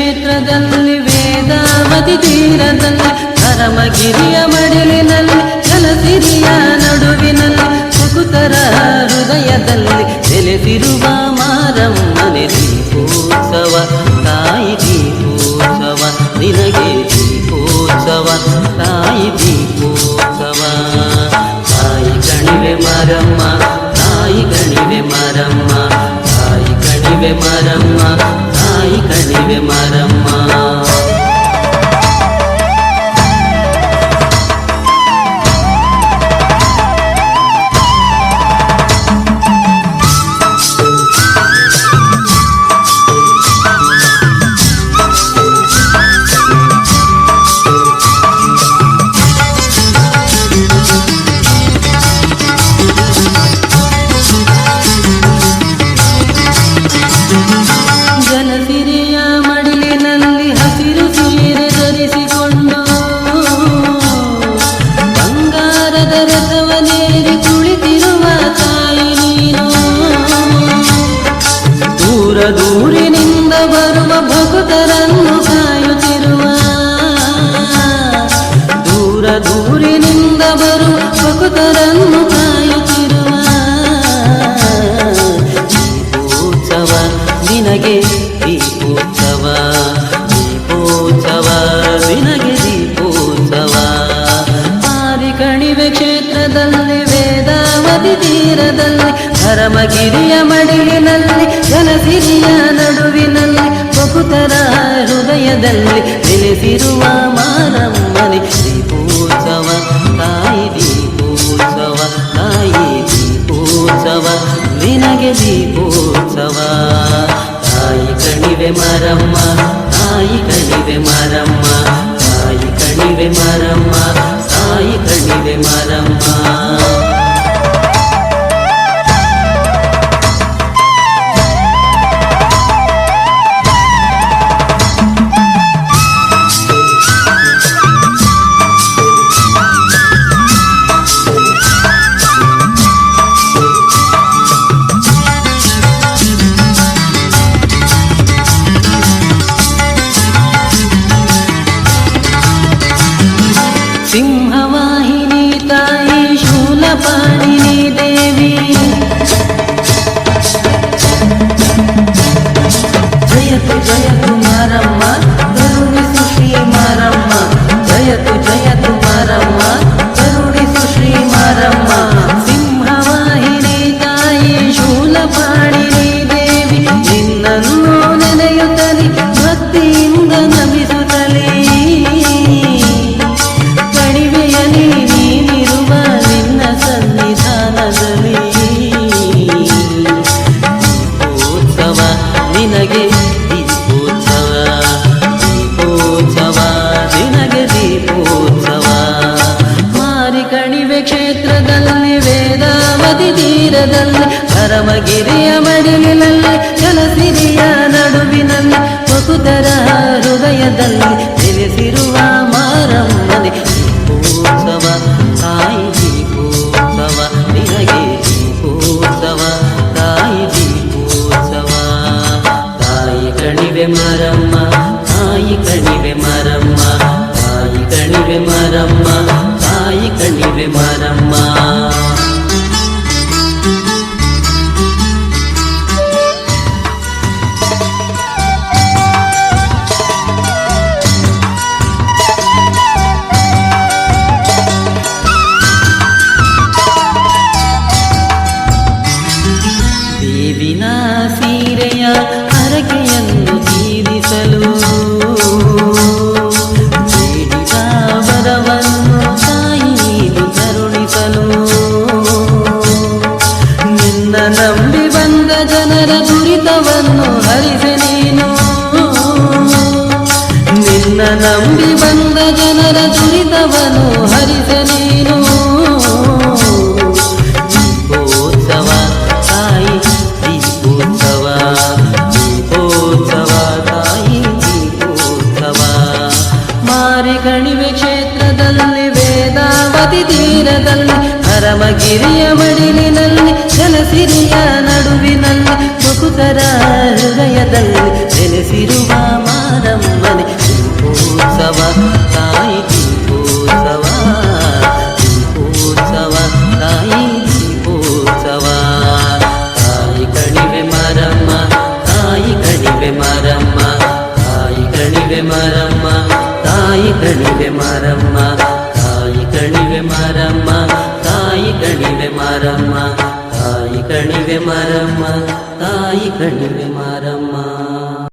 ಕ್ಷೇತ್ರದಲ್ಲಿ ವೇದಾವತಿ ತೀರದಲ್ಲಿ ಪರಮಗಿರಿಯ ಮಡಿಲಿನಲ್ಲಿ ಜಲಸಿರಿಯ ನಡುವಿನಲ್ಲಿ ಸುಕುತರ ಹೃದಯದಲ್ಲಿ ನೆಲೆಸಿರುವ ಮಾರಮ್ಮನೆ ದೀಪೋತ್ಸವ ತಾಯಿ ದೀಪೋತ್ಸವ ನಿನಗೆ ದೀಪೋತ್ಸವ ತಾಯಿ ದೀಪೋತ್ಸವ ತಾಯಿ ಕಣಿವೆ ಮರಮ್ಮ ತಾಯಿ ಕಣಿವೆ ಮರಮ್ಮ ತಾಯಿ ಕಣಿವೆ ಮರಮ್ಮ నాయిక నీవే మరమ్మా Thank you. ದೂರಿನಿಂದ ಬರುವ ಭಕ್ತರನ್ನು ಕಾಯುತ್ತಿರುವ ದೂರ ದೂರಿನಿಂದ ಬರುವ ಪರಮಗಿರಿಯ ಮಡಿಲಿನಲ್ಲಿ ಜನಸಿರಿಯ ನಡುವಿನಲ್ಲಿ ಬಹುತರ ಹೃದಯದಲ್ಲಿ ನೆಲೆಸಿರುವ ಮಾರಮ್ಮನೆ. ದೀಪೋತ್ಸವ, ತಾಯಿ ದೀಪೋತ್ಸವ ತಾಯಿ ದೀಪೋತ್ಸವ, ನಿನಗೆ ದೀಪೋತ್ಸವ. ತಾಯಿ ಕಣಿವೆ ಮಾರಮ್ಮ, ತಾಯಿ ಕಣಿವೆ ಮಾರಮ್ಮ, ತಾಯಿ ಕಣಿವೆ ಮರಮ್ಮ. ನಿನಗೆ ದೀಪೋತ್ಸವ ದೀಪೋತ್ಸವ, ನಿನಗೆ ದೀಪೋತ್ಸವ. ಮಾರಿ ಕಣಿವೆ ಕ್ಷೇತ್ರದಲ್ಲಿ, ವೇದಾವತಿ ತೀರದಲ್ಲಿ, ಪರಮಗಿರಿಯ ಮಡಿಲಿನಲ್ಲಿ ಜಲಸಿರಿಯ ನಡುವಿನಲ್ಲಿ ಬಹುತರ ಹೃದಯದಲ್ಲಿ మారమ్మ తాయి కణివే మారమ్మ. ನಂಬಿ ಬಂದ ಜನರ ದುರಿತವನ್ನು ಹರಿಸೆ ನೀನು ದೀಪೋತ್ಸವ, ತಾಯಿ, ದೀಪೋತ್ಸವ ದೀಪೋತ್ಸವ, ತಾಯಿ, ದೀಪೋತ್ಸವ. ಮಾರಿ ಕಣಿವೆ ಕ್ಷೇತ್ರದಲ್ಲಿ, ವೇದಾವತಿ ತೀರದಲ್ಲಿ, ಪರಮಗಿರಿಯ ಮಡಿಲಿನಲ್ಲಿ, ಜನಸಿರಿಯ ನಡುವಿನಲ್ಲಿ, ಮುಕುತರ ಹೃದಯದಲ್ಲಿ ನೆಲೆಸಿರುವ దీపోత్సవ సాయి దీపోత్సవ దీపోత్సవ సాయి దీపోత్సవ సాయి కణివె మరమ్మ సాయి కణివె మరమ్మ సాయి కణివె మరమ్మ సాయి కణివె మరమ్మ సాయి కణివె మరమ్మ సాయి కణివె ತಾಯಿ ಕಣಿವೆ ಮಾರಮ್ಮ ತಾಯಿ ಕಣಿವೆ ಮಾರಮ್ಮ